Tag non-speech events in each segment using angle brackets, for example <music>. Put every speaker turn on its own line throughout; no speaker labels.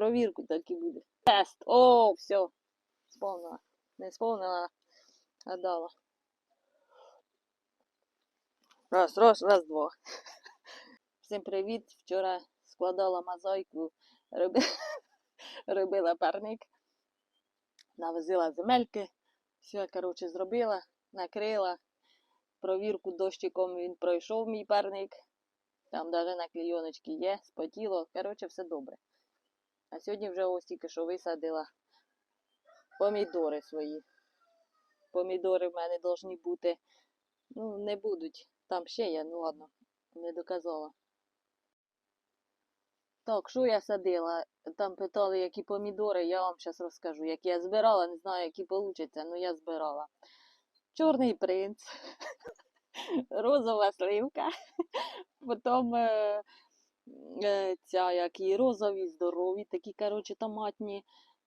провірку так і буде. Тест. О, все. Сповнила. Не сповнила, а дала. Раз, раз, раз, два. <laughs> Всім привіт. Вчора складала мозаїку, роби... <laughs> робила парник, навозила земельки, все, коротше, зробила, накрила. Провірку дощиком він пройшов мій парник. Там навіть на клійоночки є, спотіло. Коротше, все добре. А сьогодні вже ось тільки що висадила помідори свої. Помідори в мене повинні бути. Ну, не будуть. Там ще є, ну ладно, не доказала. Так, що я садила? Там питали, які помідори, я вам зараз розкажу. Які я збирала, не знаю, які получаться, але я збирала. Чорний принц, <laughs> розова сливка, <laughs> потім е, ця, як і розові, здорові, такі, коротше, томатні.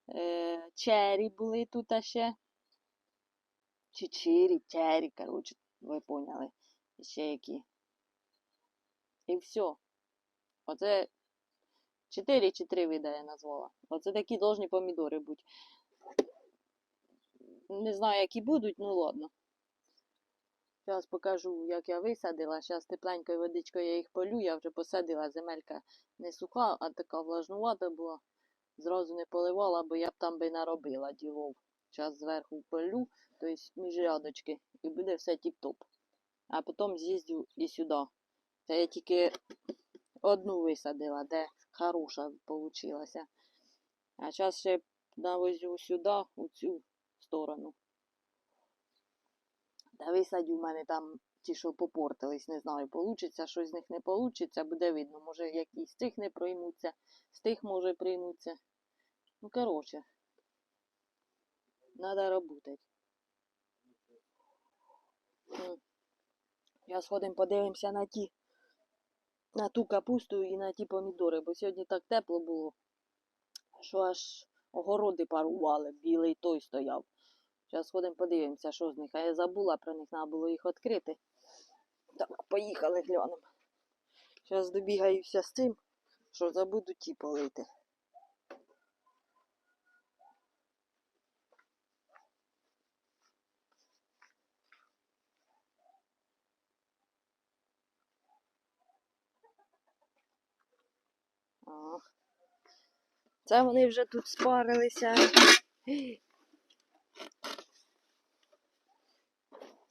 Е, чері були тут ще. Чи чирі, чері, коротше, ви поняли. Ще які. І все. Оце 4 чи 3 вида я назвала. Оце такі должні помідори бути. Не знаю, які будуть, ну ладно. Зараз покажу, як я висадила. Зараз тепленькою водичкою я їх полю. Я вже посадила. Земелька не суха, а така влажнувата була. Зразу не поливала, бо я б там би наробила ділов. Зараз зверху полю, тобто між рядочки, і буде все тіп-топ. А потім з'їздю і сюди. Це я тільки одну висадила, де хороша получилася. А зараз ще навозю сюди, у цю сторону. Та висадю в мене там ті, що попортились, не знаю, получиться, щось з них не получиться, буде видно. Може, якісь з цих не приймуться, з тих може приймуться. Ну, коротше, треба працювати. Зараз ходимо, подивимося на ті, на ту капусту і на ті помідори, бо сьогодні так тепло було, що аж огороди парували, білий той стояв. Зараз ходимо, подивимося, що з них. А я забула про них, треба було їх відкрити. Так, поїхали глянемо. Зараз добігаюся з цим, що забуду ті полити. Це вони вже тут спарилися.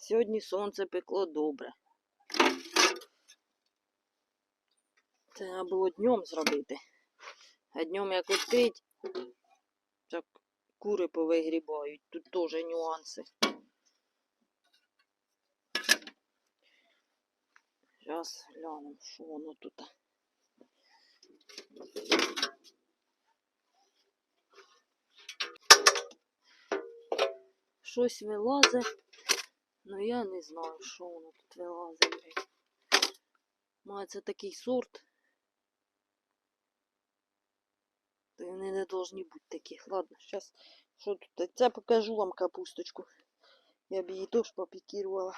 Сьогодні сонце пекло добре. Треба було днем зробити. А днем як відкрить, так кури повигрібають. Тут теж нюанси. Зараз глянемо, що воно тут. Щось вилазить. Ну я не знаю, що воно тут вилазить. блядь. Має це такий сорт. Та вони не повинні бути таких. Ладно, зараз що тут? Це покажу вам капусточку. Я б її теж попікірувала.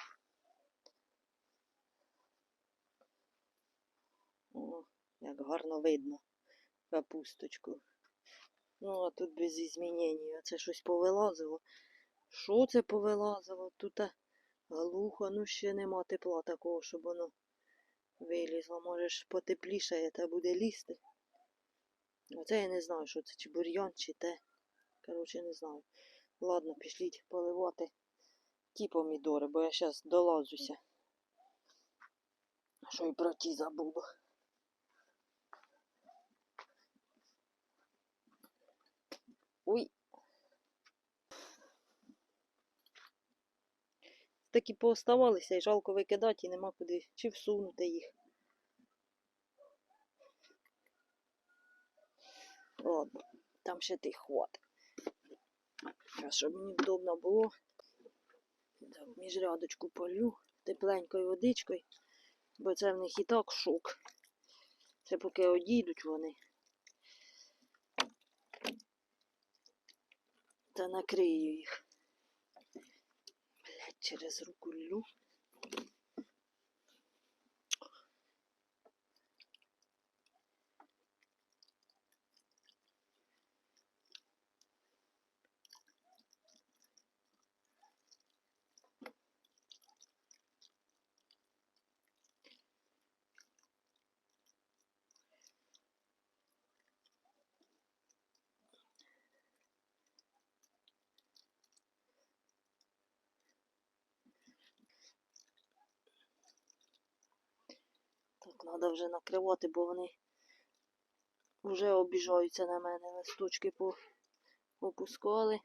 О, як гарно видно капусточку. Ну, а тут без змінень. Це щось повилазило. Що це повилазило? Тут а, глухо, ну ще нема тепла такого, щоб воно вилізло. Може ж потеплішає та буде лізти. Оце я не знаю, що це, чи бур'ян, чи те. Коротше, не знаю. Ладно, пішліть поливати ті помідори, бо я зараз долазуся. Що і про ті забуду. Ой. Такі пооставалися і жалко викидати, і нема куди чи всунути їх. Ладно, там ще тих. А щоб мені вдобно було, так, між полю тепленькою водичкою, бо це в них і так шок. Це поки одійдуть вони. Та накрию їх. Через руку лю. Треба вже накривати, бо вони вже обіжаються на мене. Листочки по- попускали.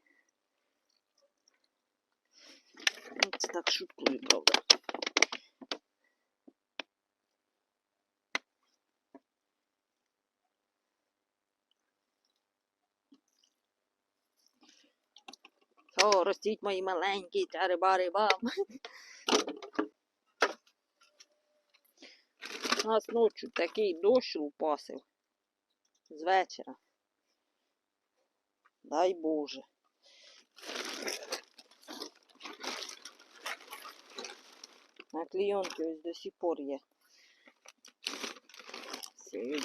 Ну, Це так шуткую, правда. О, ростіть мої маленькі, чари-бари-бам. У нас ночі такий дощ лупасив. З вечора. Дай Боже. На клейонки ось до сих пор є. Цієї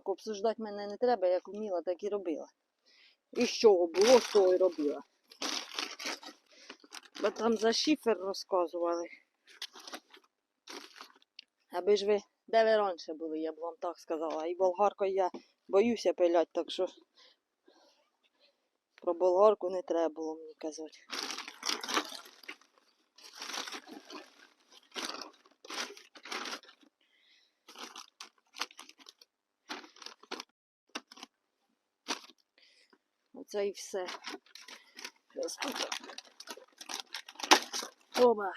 Так, обсуждати мене не треба, як вміла, так і робила. І з чого було, з того і робила. Бо там за шифер розказували. Аби ж ви де ви раніше були, я б вам так сказала. І болгаркою я боюся пилять, так що про болгарку не треба було мені казати. Оце і все. Господи. Оба.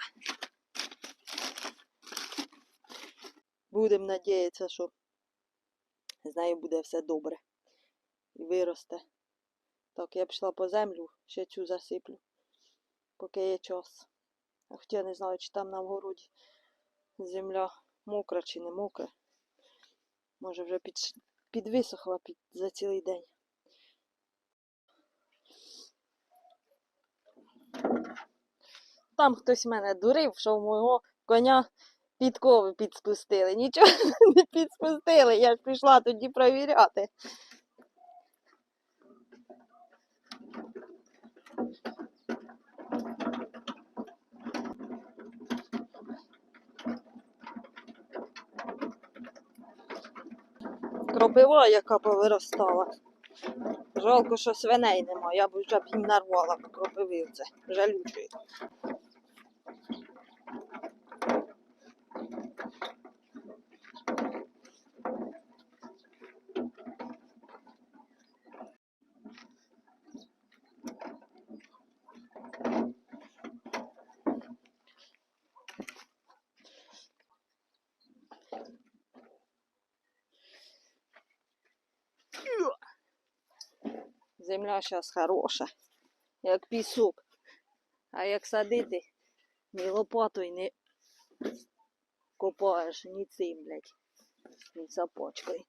Будемо надіятися, що з нею буде все добре. І виросте. Так, я пішла по землю, ще цю засиплю, поки є час. А хоча не знаю, чи там на вгороді земля мокра чи не мокра. Може вже під, підвисохла під, за цілий день. Там хтось мене дурив, що в мого коня підкови підспустили. Нічого <laughs> не підспустили, я ж пішла тоді провіряти. Кропива, яка повиростала. Жалко, що свиней нема, я б вже б їм нарвала кропиви це. Жалючої. Земля зараз хороша, як пісок. А як садити, ні лопатою не копаєш, ні цим, блядь, ні сапочкою.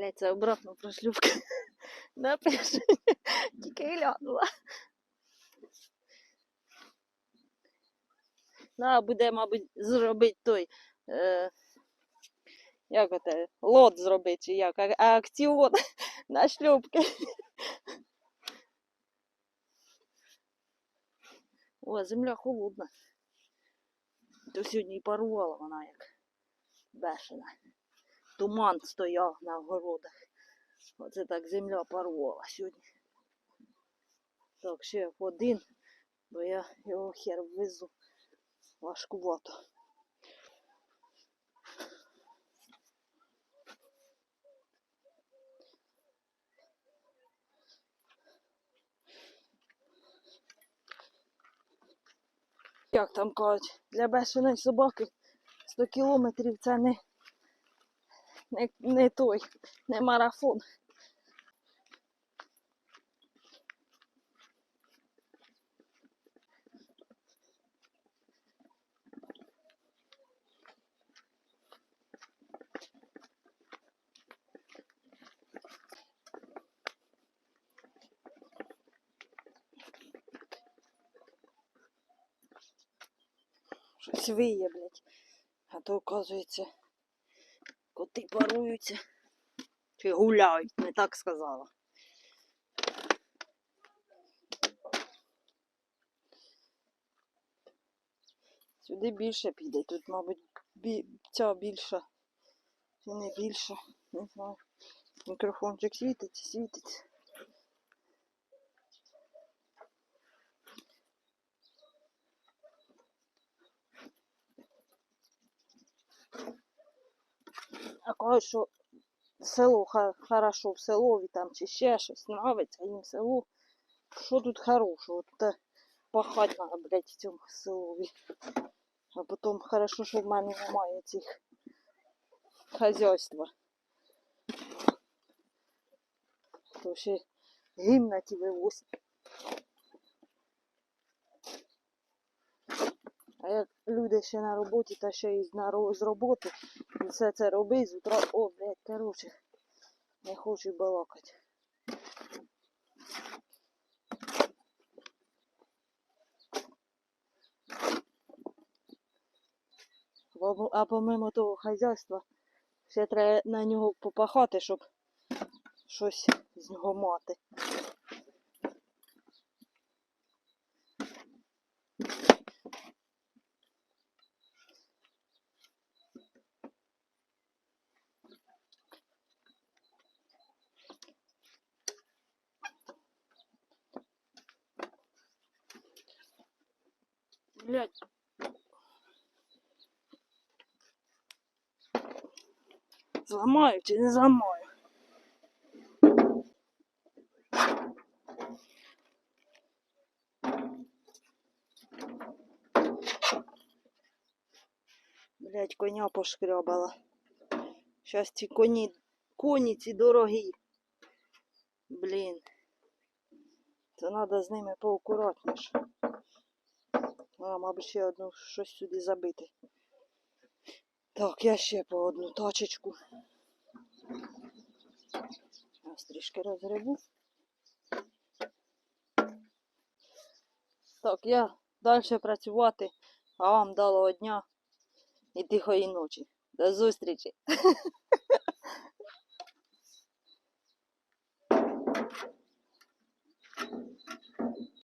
Блять, це обратно прошлюбка. <laughs> Напишу. Тільки глянула. На, буде, мабуть, зробити той. Е, як це? Лот зробити, чи як, а, акціон <laughs> на шлюбки. О, земля холодна. То сьогодні і парувала вона як бешена. Туман стояв на городах. Оце так земля парувала сьогодні. Так, ще один, бо я його хер везу важкувато. Як там кажуть, для бешеної собаки 100 кілометрів це не, не, не той, не марафон. Щось виє, блядь. А то, оказується, коти паруються. Чи гуляють, не так сказала. Сюди більше піде. Тут, мабуть, ця більша. Чи не більша. Не знаю. Мікрофончик світить, світиться. А кажуть, що село ха- хорошо в селові там чи ще щось нравиться їм село. Що тут хорошого? Тут е, пахать надо, блядь, в цьому селові. А потім хорошо, що в мене немає цих хазяйства. То ще гімна ті вивозять. Як люди ще на роботі, та ще й з, роботи, і все це робить з утра. О, блядь, короче, не хочу балакати. А помимо того хазяйства, ще треба на нього попахати, щоб щось з нього мати. Блядь. Зламаю чи не зламаю? Блять, коня пошкрябала. Щас ці коні, коні ці дорогі. Блін. Це треба з ними поакуратніше. А, мабуть, ще одну щось сюди забити. Так, я ще по одну тачечку. Ось трішки розгребу. Так, я далі працювати, а вам дало дня і тихої ночі. До зустрічі! <laughs>